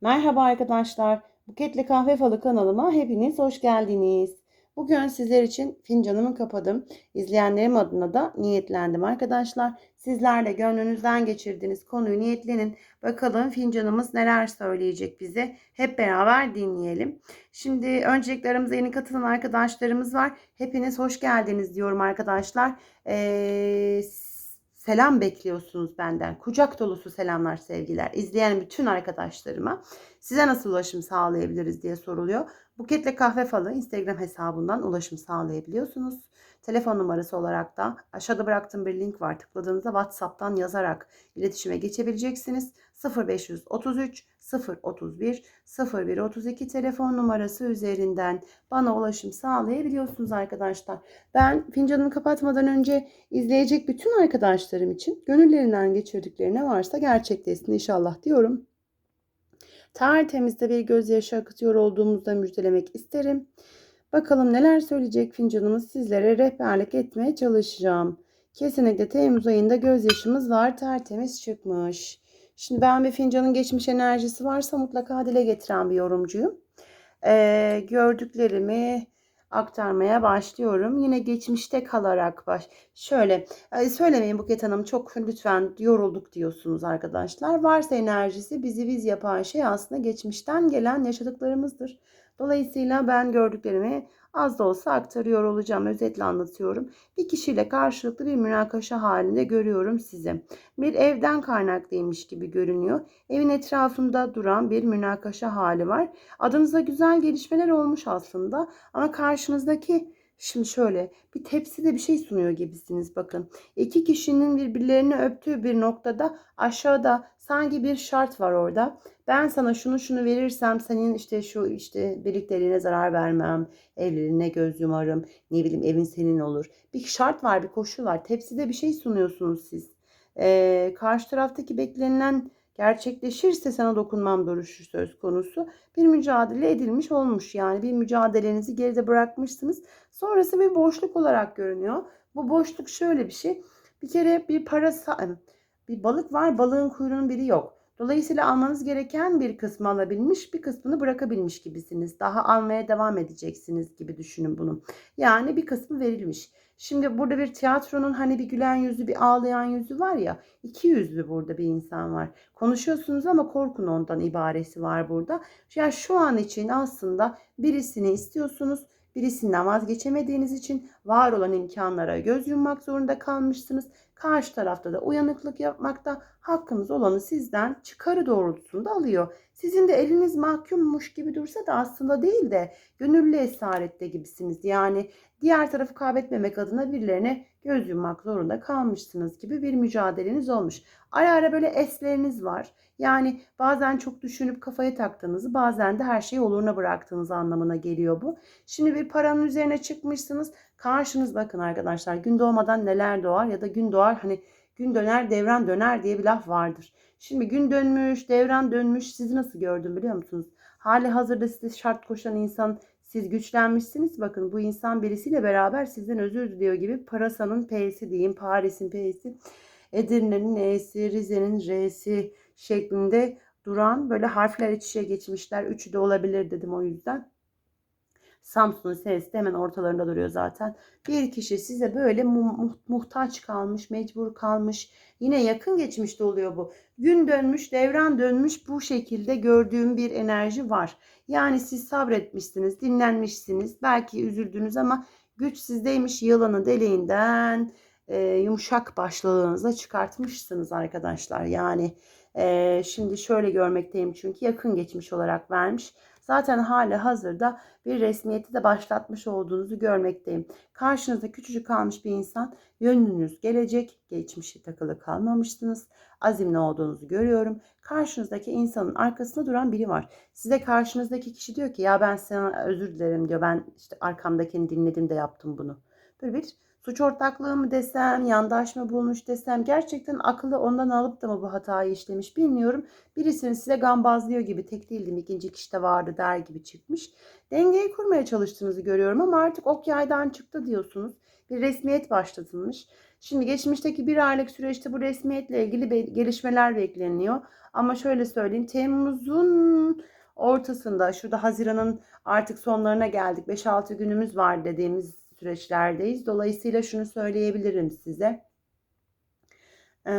Merhaba arkadaşlar. Buketle Kahve Falı kanalıma hepiniz hoş geldiniz. Bugün sizler için fincanımı kapadım. İzleyenlerim adına da niyetlendim arkadaşlar. Sizler de gönlünüzden geçirdiğiniz konuyu niyetlenin. Bakalım fincanımız neler söyleyecek bize. Hep beraber dinleyelim. Şimdi öncelikle aramıza yeni katılan arkadaşlarımız var. Hepiniz hoş geldiniz diyorum arkadaşlar. Ee, selam bekliyorsunuz benden. Kucak dolusu selamlar sevgiler. İzleyen bütün arkadaşlarıma size nasıl ulaşım sağlayabiliriz diye soruluyor. Buketle Kahve Falı Instagram hesabından ulaşım sağlayabiliyorsunuz. Telefon numarası olarak da aşağıda bıraktığım bir link var. Tıkladığınızda WhatsApp'tan yazarak iletişime geçebileceksiniz. 0533 031 0132 telefon numarası üzerinden bana ulaşım sağlayabiliyorsunuz arkadaşlar. Ben fincanımı kapatmadan önce izleyecek bütün arkadaşlarım için gönüllerinden geçirdikleri ne varsa gerçekleşsin inşallah diyorum. Tertemizde bir gözyaşı akıtıyor olduğumuzda müjdelemek isterim. Bakalım neler söyleyecek fincanımız sizlere rehberlik etmeye çalışacağım. Kesinlikle Temmuz ayında gözyaşımız var. Tertemiz çıkmış. Şimdi ben bir fincanın geçmiş enerjisi varsa mutlaka dile getiren bir yorumcuyum. Ee, gördüklerimi aktarmaya başlıyorum. Yine geçmişte kalarak baş. Şöyle e, söylemeyin Buket Hanım çok lütfen yorulduk diyorsunuz arkadaşlar. Varsa enerjisi bizi biz yapan şey aslında geçmişten gelen yaşadıklarımızdır. Dolayısıyla ben gördüklerimi az da olsa aktarıyor olacağım. Özetle anlatıyorum. Bir kişiyle karşılıklı bir münakaşa halinde görüyorum sizi. Bir evden kaynaklıymış gibi görünüyor. Evin etrafında duran bir münakaşa hali var. Adınıza güzel gelişmeler olmuş aslında ama karşınızdaki Şimdi şöyle bir tepside bir şey sunuyor gibisiniz bakın. İki kişinin birbirlerini öptüğü bir noktada aşağıda sanki bir şart var orada. Ben sana şunu şunu verirsem senin işte şu işte birlikteliğine zarar vermem, evliliğine göz yumarım, ne bileyim evin senin olur. Bir şart var, bir koşul var. Tepside bir şey sunuyorsunuz siz. Ee, karşı taraftaki beklenilen gerçekleşirse sana dokunmam duruşu söz konusu. Bir mücadele edilmiş olmuş yani bir mücadelenizi geride bırakmışsınız. Sonrası bir boşluk olarak görünüyor. Bu boşluk şöyle bir şey. Bir kere bir para bir balık var balığın kuyruğunun biri yok. Dolayısıyla almanız gereken bir kısmı alabilmiş, bir kısmını bırakabilmiş gibisiniz. Daha almaya devam edeceksiniz gibi düşünün bunu. Yani bir kısmı verilmiş. Şimdi burada bir tiyatronun hani bir gülen yüzü, bir ağlayan yüzü var ya. iki yüzlü burada bir insan var. Konuşuyorsunuz ama korkun ondan ibaresi var burada. Ya yani şu an için aslında birisini istiyorsunuz birisinden vazgeçemediğiniz için var olan imkanlara göz yummak zorunda kalmışsınız. Karşı tarafta da uyanıklık yapmakta hakkınız olanı sizden çıkarı doğrultusunda alıyor. Sizin de eliniz mahkummuş gibi dursa da aslında değil de gönüllü esarette gibisiniz. Yani diğer tarafı kaybetmemek adına birilerine göz yummak zorunda kalmışsınız gibi bir mücadeleniz olmuş. Ara ara böyle esleriniz var. Yani bazen çok düşünüp kafaya taktığınızı bazen de her şeyi oluruna bıraktığınız anlamına geliyor bu. Şimdi bir paranın üzerine çıkmışsınız. Karşınız bakın arkadaşlar gün doğmadan neler doğar ya da gün doğar hani gün döner devran döner diye bir laf vardır. Şimdi gün dönmüş devran dönmüş sizi nasıl gördüm biliyor musunuz? Hali hazırda size şart koşan insan siz güçlenmişsiniz. Bakın bu insan birisiyle beraber sizden özür diliyor gibi Parasa'nın P'si diyeyim Paris'in P'si Edirne'nin E'si Rize'nin R'si şeklinde duran böyle harfler iç içe geçmişler. Üçü de olabilir dedim o yüzden. Samsun'un serisi de hemen ortalarında duruyor zaten. Bir kişi size böyle mu- muhtaç kalmış, mecbur kalmış. Yine yakın geçmişte oluyor bu. Gün dönmüş, devran dönmüş bu şekilde gördüğüm bir enerji var. Yani siz sabretmişsiniz, dinlenmişsiniz. Belki üzüldünüz ama güç sizdeymiş yılanı deliğinden e, yumuşak başlığınıza çıkartmışsınız arkadaşlar. Yani e, şimdi şöyle görmekteyim çünkü yakın geçmiş olarak vermiş. Zaten hali hazırda bir resmiyeti de başlatmış olduğunuzu görmekteyim. Karşınızda küçücük kalmış bir insan yönünüz gelecek, geçmişi takılı kalmamışsınız. Azimli olduğunuzu görüyorum. Karşınızdaki insanın arkasında duran biri var. Size karşınızdaki kişi diyor ki ya ben sana özür dilerim diyor. Ben işte arkamdakini dinledim de yaptım bunu. Böyle bir suç ortaklığı mı desem, yandaş mı bulmuş desem gerçekten akıllı ondan alıp da mı bu hatayı işlemiş bilmiyorum. Birisini size gambazlıyor gibi tek değildim ikinci kişi de vardı der gibi çıkmış. Dengeyi kurmaya çalıştığınızı görüyorum ama artık ok yaydan çıktı diyorsunuz. Bir resmiyet başlatılmış. Şimdi geçmişteki bir aylık süreçte bu resmiyetle ilgili gelişmeler bekleniyor. Ama şöyle söyleyeyim Temmuz'un ortasında şurada Haziran'ın artık sonlarına geldik. 5-6 günümüz var dediğimiz süreçlerdeyiz. Dolayısıyla şunu söyleyebilirim size. Ee,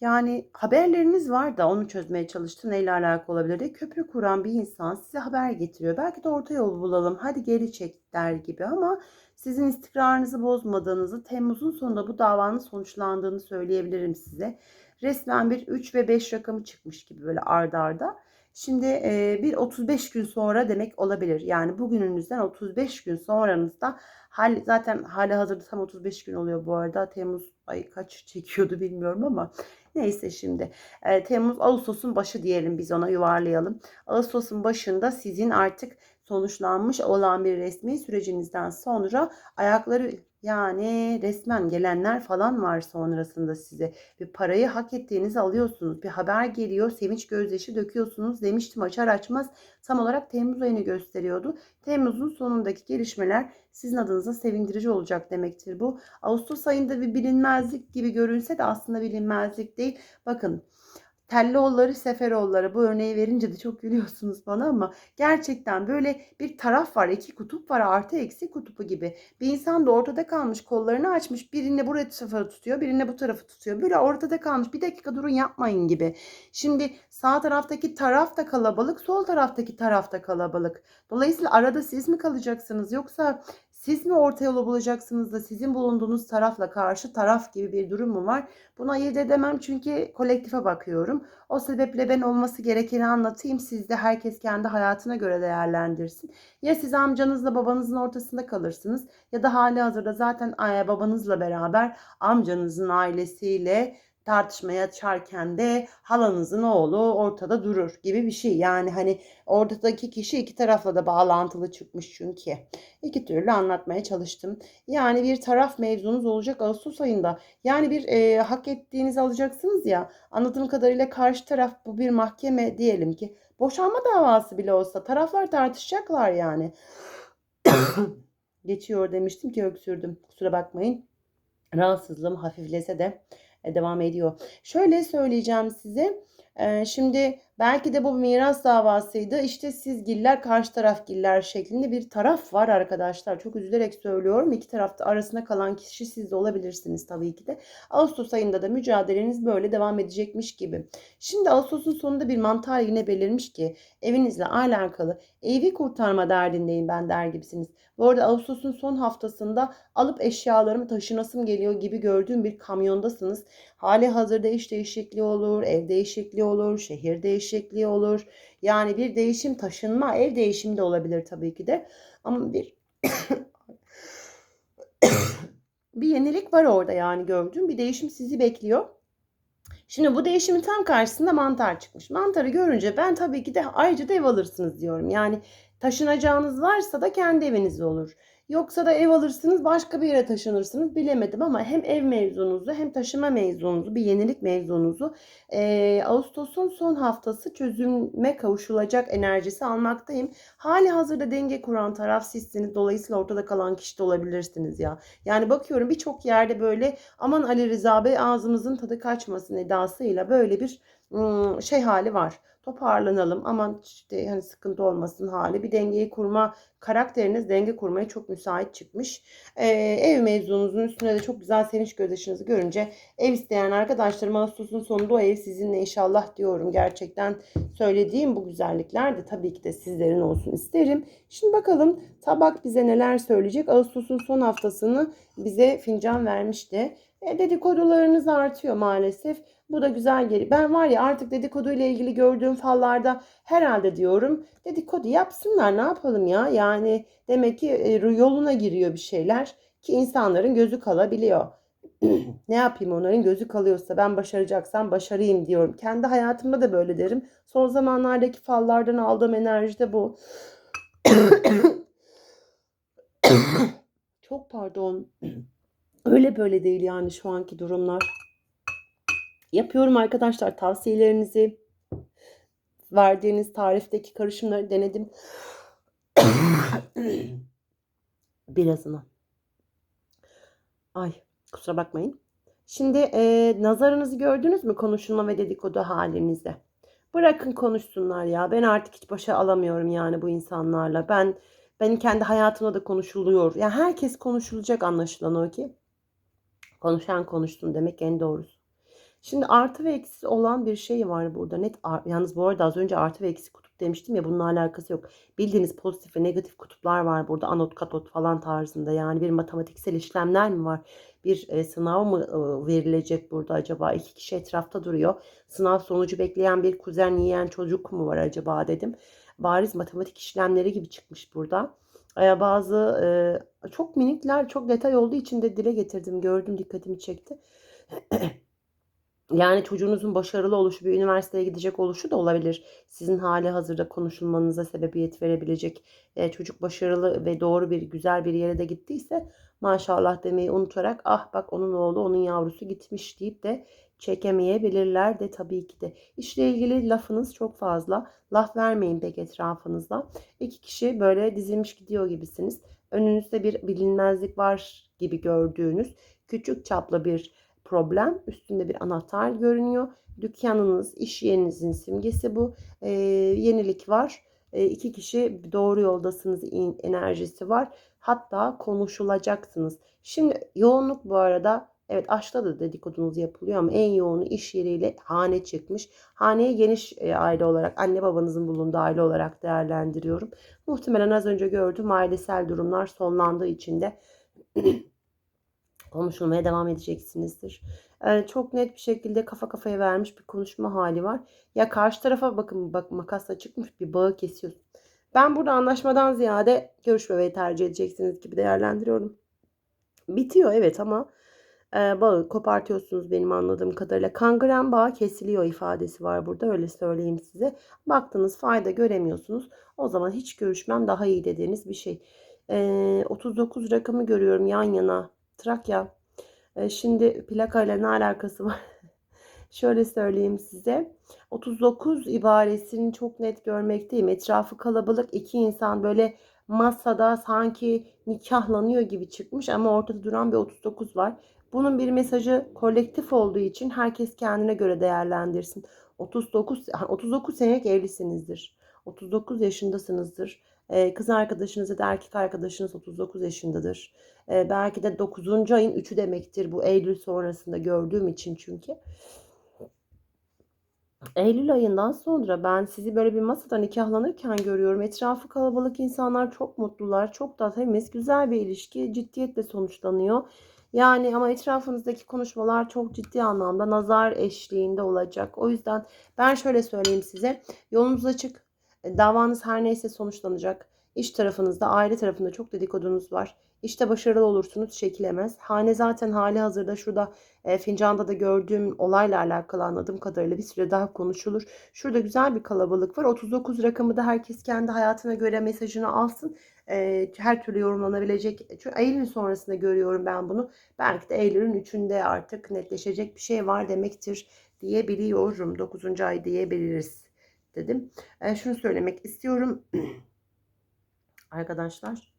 yani haberleriniz var da onu çözmeye çalıştı. Neyle alakalı olabilir diye. Köprü kuran bir insan size haber getiriyor. Belki de orta yol bulalım. Hadi geri çek der gibi ama sizin istikrarınızı bozmadığınızı, Temmuz'un sonunda bu davanın sonuçlandığını söyleyebilirim size. Resmen bir 3 ve 5 rakamı çıkmış gibi böyle ardarda. arda. Şimdi e, bir 35 gün sonra demek olabilir. Yani bugününüzden 35 gün sonranızda hal, zaten hali hazırda tam 35 gün oluyor bu arada. Temmuz ay kaç çekiyordu bilmiyorum ama neyse şimdi. E, Temmuz Ağustos'un başı diyelim biz ona yuvarlayalım. Ağustos'un başında sizin artık sonuçlanmış olan bir resmi sürecinizden sonra ayakları yani resmen gelenler falan var sonrasında size. Bir parayı hak ettiğinizi alıyorsunuz. Bir haber geliyor, sevinç gözyaşı döküyorsunuz demiştim açar açmaz. Tam olarak Temmuz ayını gösteriyordu. Temmuz'un sonundaki gelişmeler sizin adınıza sevindirici olacak demektir bu. Ağustos ayında bir bilinmezlik gibi görünse de aslında bilinmezlik değil. Bakın Telloğulları, Seferoğulları bu örneği verince de çok gülüyorsunuz bana ama gerçekten böyle bir taraf var, iki kutup var artı eksi kutupu gibi. Bir insan da ortada kalmış, kollarını açmış, birine bu tarafı tutuyor, birine bu tarafı tutuyor. Böyle ortada kalmış, bir dakika durun yapmayın gibi. Şimdi sağ taraftaki taraf da kalabalık, sol taraftaki taraf da kalabalık. Dolayısıyla arada siz mi kalacaksınız yoksa siz mi orta yolu bulacaksınız da sizin bulunduğunuz tarafla karşı taraf gibi bir durum mu var? Buna ayırt edemem çünkü kolektife bakıyorum. O sebeple ben olması gerekeni anlatayım. Siz de herkes kendi hayatına göre değerlendirsin. Ya siz amcanızla babanızın ortasında kalırsınız ya da hali hazırda zaten babanızla beraber amcanızın ailesiyle tartışmaya açarken de halanızın oğlu ortada durur gibi bir şey. Yani hani oradaki kişi iki tarafla da bağlantılı çıkmış çünkü. İki türlü anlatmaya çalıştım. Yani bir taraf mevzunuz olacak Ağustos ayında. Yani bir e, hak ettiğinizi alacaksınız ya. Anladığım kadarıyla karşı taraf bu bir mahkeme diyelim ki. Boşanma davası bile olsa taraflar tartışacaklar yani. Geçiyor demiştim ki öksürdüm. Kusura bakmayın. Rahatsızlığım hafiflese de devam ediyor. Şöyle söyleyeceğim size. E, şimdi belki de bu miras davasıydı. İşte siz giller karşı taraf giller şeklinde bir taraf var arkadaşlar. Çok üzülerek söylüyorum. İki tarafta arasında kalan kişi siz de olabilirsiniz tabii ki de. Ağustos ayında da mücadeleniz böyle devam edecekmiş gibi. Şimdi Ağustos'un sonunda bir mantar yine belirmiş ki evinizle alakalı evi kurtarma derdindeyim ben der gibisiniz. Bu arada Ağustos'un son haftasında alıp eşyalarımı taşınasım geliyor gibi gördüğüm bir kamyondasınız. Hali hazırda iş değişikliği olur, ev değişikliği olur, şehir değişikliği olur. Yani bir değişim taşınma, ev değişimi de olabilir tabii ki de. Ama bir bir yenilik var orada yani gördüğüm bir değişim sizi bekliyor. Şimdi bu değişimin tam karşısında mantar çıkmış. Mantarı görünce ben tabii ki de ayrıca da ev alırsınız diyorum. Yani taşınacağınız varsa da kendi eviniz olur. Yoksa da ev alırsınız başka bir yere taşınırsınız bilemedim ama hem ev mevzunuzu hem taşıma mevzunuzu bir yenilik mevzunuzu e, Ağustos'un son haftası çözüme kavuşulacak enerjisi almaktayım. Hali hazırda denge kuran taraf sizsiniz dolayısıyla ortada kalan kişi de olabilirsiniz ya. Yani bakıyorum birçok yerde böyle aman Ali Rıza Bey ağzımızın tadı kaçmasın edasıyla böyle bir şey hali var toparlanalım aman işte hani sıkıntı olmasın hali bir dengeyi kurma karakteriniz denge kurmaya çok müsait çıkmış. Ee, ev mevzunuzun üstüne de çok güzel sevinç gözyaşınızı görünce ev isteyen arkadaşlarım Ağustos'un sonunda o ev sizinle inşallah diyorum. Gerçekten söylediğim bu güzellikler de tabii ki de sizlerin olsun isterim. Şimdi bakalım tabak bize neler söyleyecek. Ağustos'un son haftasını bize fincan vermişti. E, dedikodularınız artıyor maalesef. Bu da güzel geri. Ben var ya artık dedikodu ilgili gördüğüm fallarda herhalde diyorum dedikodu yapsınlar ne yapalım ya. Yani demek ki e, yoluna giriyor bir şeyler ki insanların gözü kalabiliyor. ne yapayım onların gözü kalıyorsa ben başaracaksam başarayım diyorum. Kendi hayatımda da böyle derim. Son zamanlardaki fallardan aldığım enerji de bu. Çok pardon. Öyle böyle değil yani şu anki durumlar. Yapıyorum arkadaşlar tavsiyelerinizi. Verdiğiniz tarifteki karışımları denedim. Birazını. Ay kusura bakmayın. Şimdi e, nazarınızı gördünüz mü konuşulma ve dedikodu halinize? Bırakın konuşsunlar ya. Ben artık hiç başa alamıyorum yani bu insanlarla. Ben benim kendi hayatımda da konuşuluyor. Ya herkes konuşulacak anlaşılan o ki. Konuşan konuşsun demek en doğrusu. Şimdi artı ve eksi olan bir şey var burada. Net yalnız bu arada az önce artı ve eksi kutup demiştim ya bununla alakası yok. Bildiğiniz pozitif ve negatif kutuplar var burada. Anot katot falan tarzında. Yani bir matematiksel işlemler mi var? Bir e, sınav mı e, verilecek burada acaba? İki kişi etrafta duruyor. Sınav sonucu bekleyen bir kuzen yiyen çocuk mu var acaba dedim. Bariz matematik işlemleri gibi çıkmış burada. E, bazı e, çok minikler çok detay olduğu için de dile getirdim. Gördüm dikkatimi çekti. Yani çocuğunuzun başarılı oluşu, bir üniversiteye gidecek oluşu da olabilir. Sizin hali hazırda konuşulmanıza sebebiyet verebilecek. E, çocuk başarılı ve doğru bir, güzel bir yere de gittiyse maşallah demeyi unutarak ah bak onun oğlu, onun yavrusu gitmiş deyip de çekemeyebilirler de tabii ki de. İşle ilgili lafınız çok fazla. Laf vermeyin pek etrafınızda. İki kişi böyle dizilmiş gidiyor gibisiniz. Önünüzde bir bilinmezlik var gibi gördüğünüz küçük çaplı bir problem. Üstünde bir anahtar görünüyor. Dükkanınız, iş yerinizin simgesi bu. E, yenilik var. E, iki kişi doğru yoldasınız enerjisi var. Hatta konuşulacaksınız. Şimdi yoğunluk bu arada Evet aşkta da dedikodunuz yapılıyor ama en yoğunu iş yeriyle hane çıkmış. Haneye geniş e, aile olarak anne babanızın bulunduğu aile olarak değerlendiriyorum. Muhtemelen az önce gördüğüm ailesel durumlar sonlandığı için de konuşulmaya devam edeceksinizdir. Yani çok net bir şekilde kafa kafaya vermiş bir konuşma hali var. Ya karşı tarafa bakın bak makasla çıkmış bir bağı kesiyorsun. Ben burada anlaşmadan ziyade görüşmemeyi tercih edeceksiniz gibi değerlendiriyorum. Bitiyor evet ama e, bağı kopartıyorsunuz benim anladığım kadarıyla. Kangren bağı kesiliyor ifadesi var burada öyle söyleyeyim size. Baktınız fayda göremiyorsunuz. O zaman hiç görüşmem daha iyi dediğiniz bir şey. E, 39 rakamı görüyorum yan yana Trakya. E, şimdi plakayla ne alakası var? Şöyle söyleyeyim size. 39 ibaresini çok net görmekteyim. Etrafı kalabalık iki insan böyle masada sanki nikahlanıyor gibi çıkmış ama ortada duran bir 39 var. Bunun bir mesajı kolektif olduğu için herkes kendine göre değerlendirsin. 39 39 senelik evlisinizdir. 39 yaşındasınızdır. Ee, kız arkadaşınız ya da erkek arkadaşınız 39 yaşındadır. Ee, belki de 9. ayın 3'ü demektir bu Eylül sonrasında gördüğüm için çünkü. Eylül ayından sonra ben sizi böyle bir masada nikahlanırken görüyorum. Etrafı kalabalık insanlar çok mutlular. Çok da temiz, güzel bir ilişki ciddiyetle sonuçlanıyor. Yani ama etrafınızdaki konuşmalar çok ciddi anlamda nazar eşliğinde olacak. O yüzden ben şöyle söyleyeyim size. Yolunuz açık. E, davanız her neyse sonuçlanacak. İş tarafınızda, aile tarafında çok dedikodunuz var. İşte başarılı olursunuz çekilemez. Hane zaten hali hazırda şurada e, fincanda da gördüğüm olayla alakalı anladığım kadarıyla bir süre daha konuşulur. Şurada güzel bir kalabalık var. 39 rakamı da herkes kendi hayatına göre mesajını alsın. E, her türlü yorumlanabilecek. Çünkü Eylül sonrasında görüyorum ben bunu. Belki de Eylül'ün 3'ünde artık netleşecek bir şey var demektir diyebiliyorum. 9. ay diyebiliriz dedim. E, şunu söylemek istiyorum. Arkadaşlar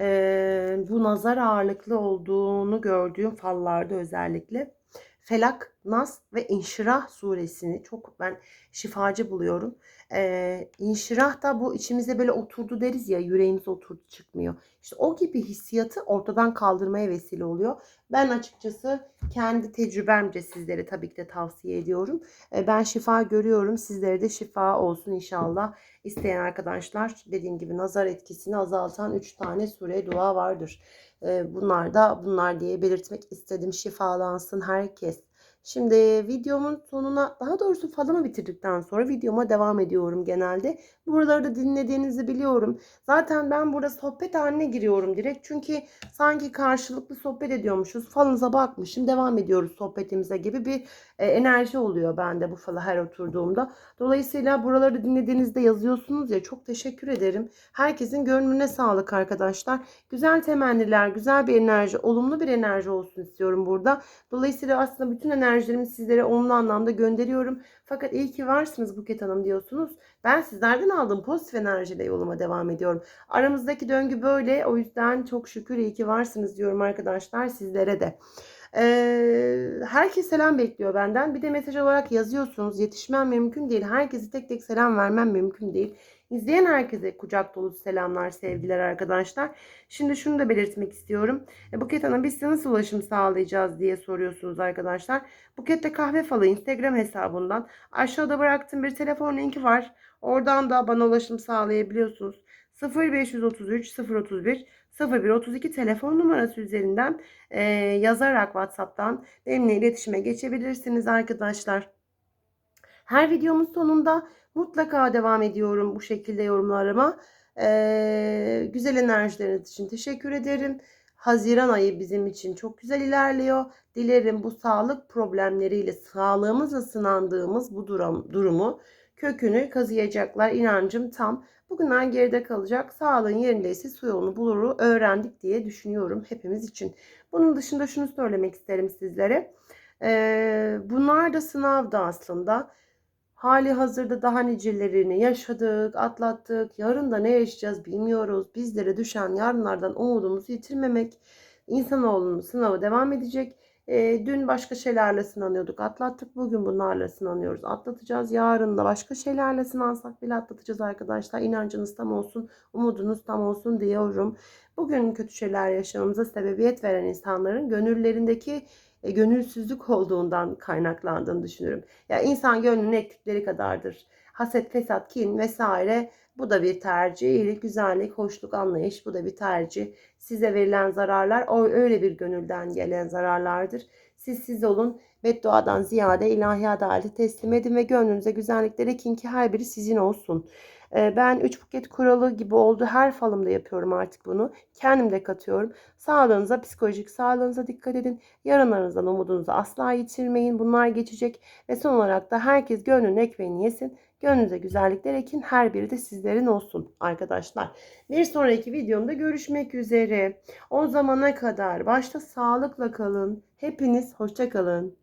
e, bu nazar ağırlıklı olduğunu gördüğüm fallarda özellikle Felak, Nas ve İnşirah suresini çok ben şifacı buluyorum. Ee, inşirah da bu içimize böyle oturdu deriz ya yüreğimiz oturdu çıkmıyor. İşte o gibi hissiyatı ortadan kaldırmaya vesile oluyor. Ben açıkçası kendi tecrübemce sizlere tabii ki de tavsiye ediyorum. Ee, ben şifa görüyorum. Sizlere de şifa olsun inşallah. İsteyen arkadaşlar dediğim gibi nazar etkisini azaltan 3 tane sure dua vardır. Ee, bunlar da bunlar diye belirtmek istedim. Şifalansın herkes. Şimdi videomun sonuna daha doğrusu falımı bitirdikten sonra videoma devam ediyorum genelde. Buraları da dinlediğinizi biliyorum. Zaten ben burada sohbet haline giriyorum direkt. Çünkü sanki karşılıklı sohbet ediyormuşuz. Falınıza bakmışım devam ediyoruz sohbetimize gibi bir e, enerji oluyor bende bu fala her oturduğumda. Dolayısıyla buraları dinlediğinizde yazıyorsunuz ya çok teşekkür ederim. Herkesin gönlüne sağlık arkadaşlar. Güzel temenniler, güzel bir enerji, olumlu bir enerji olsun istiyorum burada. Dolayısıyla aslında bütün enerjilerimi sizlere olumlu anlamda gönderiyorum. Fakat iyi ki varsınız Buket Hanım diyorsunuz. Ben sizlerden aldığım pozitif enerjiyle yoluma devam ediyorum. Aramızdaki döngü böyle. O yüzden çok şükür iyi ki varsınız diyorum arkadaşlar sizlere de. Ee, herkes selam bekliyor benden. Bir de mesaj olarak yazıyorsunuz. Yetişmem mümkün değil. Herkese tek tek selam vermem mümkün değil. İzleyen herkese kucak dolusu selamlar, sevgiler arkadaşlar. Şimdi şunu da belirtmek istiyorum. E, Buket Hanım biz size nasıl ulaşım sağlayacağız diye soruyorsunuz arkadaşlar. Buket'te kahve falı Instagram hesabından aşağıda bıraktığım bir telefon linki var. Oradan da bana ulaşım sağlayabiliyorsunuz. 0533 031 0132 telefon numarası üzerinden e, yazarak WhatsApp'tan benimle iletişime geçebilirsiniz arkadaşlar. Her videomun sonunda mutlaka devam ediyorum bu şekilde yorumlarıma. E, güzel enerjileriniz için teşekkür ederim. Haziran ayı bizim için çok güzel ilerliyor. Dilerim bu sağlık problemleriyle sağlığımızla sınandığımız bu durum, durumu kökünü kazıyacaklar. İnancım tam. Bugünler geride kalacak. Sağlığın yerindeyse su yolunu buluru öğrendik diye düşünüyorum hepimiz için. Bunun dışında şunu söylemek isterim sizlere. Ee, bunlar da sınavda aslında. Hali hazırda daha nicelerini yaşadık, atlattık. Yarın da ne yaşayacağız bilmiyoruz. Bizlere düşen yarınlardan umudumuzu yitirmemek. İnsanoğlunun sınavı devam edecek. E, dün başka şeylerle sınanıyorduk, atlattık. Bugün bunlarla sınanıyoruz, atlatacağız. Yarın da başka şeylerle sınansak bile atlatacağız arkadaşlar. İnancınız tam olsun, umudunuz tam olsun diyorum. Bugün kötü şeyler yaşamamıza sebebiyet veren insanların gönüllerindeki e, gönülsüzlük olduğundan kaynaklandığını düşünüyorum. Ya yani insan gönlünün ektikleri kadardır. Haset, fesat, kin vesaire bu da bir tercih. İyilik, güzellik, hoşluk, anlayış bu da bir tercih. Size verilen zararlar o öyle bir gönülden gelen zararlardır. Siz siz olun. Bedduadan ziyade ilahi adaleti teslim edin ve gönlünüze güzellikleri ekin ki her biri sizin olsun. Ben 3 buket kuralı gibi oldu. Her falımda yapıyorum artık bunu. Kendim de katıyorum. Sağlığınıza, psikolojik sağlığınıza dikkat edin. Yarınlarınızdan umudunuzu asla yitirmeyin. Bunlar geçecek. Ve son olarak da herkes gönlünün ekmeğini yesin. Gönlünüze güzellikler ekin. Her biri de sizlerin olsun arkadaşlar. Bir sonraki videomda görüşmek üzere. O zamana kadar başta sağlıkla kalın. Hepiniz hoşça kalın.